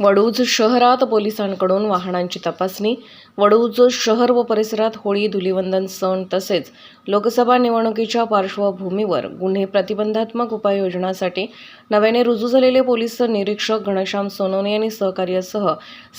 वडूज शहरात पोलिसांकडून वाहनांची तपासणी वडूज शहर व परिसरात होळी धुलिवंदन सण तसेच लोकसभा निवडणुकीच्या पार्श्वभूमीवर गुन्हे प्रतिबंधात्मक उपाययोजनासाठी नव्याने रुजू झालेले पोलीस निरीक्षक घनश्याम सोनवणे यांनी सहकार्यासह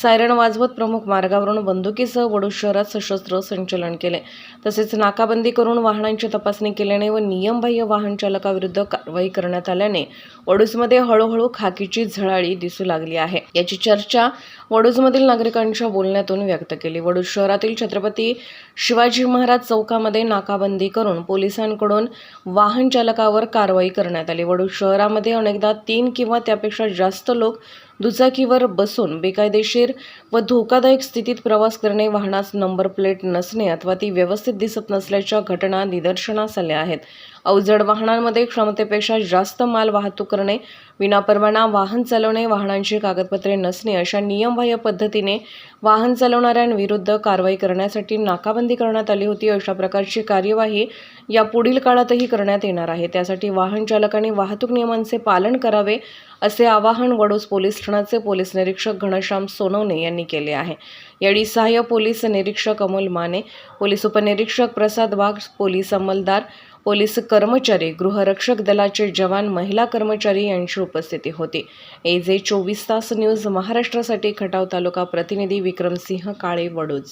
सायरन वाजवत प्रमुख मार्गावरून बंदुकीसह वडूज शहरात सशस्त्र संचलन केले. तसेच नाकाबंदी करून वाहनांची तपासणी केल्याने व नियमबाह्य वाहन चालकाविरुद्ध कारवाई करण्यात आल्याने वडूजमध्ये हळूहळू खाकीची झळाळी दिसू लागली आहे. याची चर्चा वडूजमधील नागरिकांच्या बोलण्यातून व्यक्त केली. वडूज शहरातील छत्रपती शिवाजी महाराज चौकामध्ये नाकाबंदी करून पोलिसांकडून वाहन चालकावर कारवाई करण्यात आली. वडूज शहरामध्ये अनेकदा तीन किंवा त्यापेक्षा जास्त लोक दुचाकीवर बसून बेकायदेशीर व धोकादायक स्थितीत प्रवास करणे वाहनास नंबर प्लेट नसणे अथवा ती व्यवस्थित दिसत नसल्याच्या घटना निदर्शनास आल्या आहेत. अवजड वाहनांमध्ये क्षमतेपेक्षा जास्त माल वाहतूक करणे विनापरवाना वाहन चालवणे वाहनांची कागदपत्रे नसणे अशा नियमबाह्य पद्धतीने वाहन चालवणाऱ्यांविरुद्ध कारवाई करण्यासाठी नाकाबंदी करण्यात आली होती. अशा प्रकारची कार्यवाही या पुढील काळातही करण्यात येणार आहे. त्यासाठी वाहन चालकांनी वाहतूक नियमांचे पालन करावे असे आवाहन वडोस पोलीस ठाण्याचे पोलीस निरीक्षक घनश्याम सोनवणे यांनी केले आहे. यावेळी सहाय्य पोलीस निरीक्षक अमोल माने पोलीस उपनिरीक्षक प्रसाद वाघ पोलीस अंमलदार पोलीस कर्मचारी गृहरक्षक दलाचे जवान महिला कर्मचारी यांची उपस्थिती होती. ए जे चोवीस तास न्यूज महाराष्ट्रासाठी खटाव तालुका प्रतिनिधी विक्रमसिंह काळे वडूज.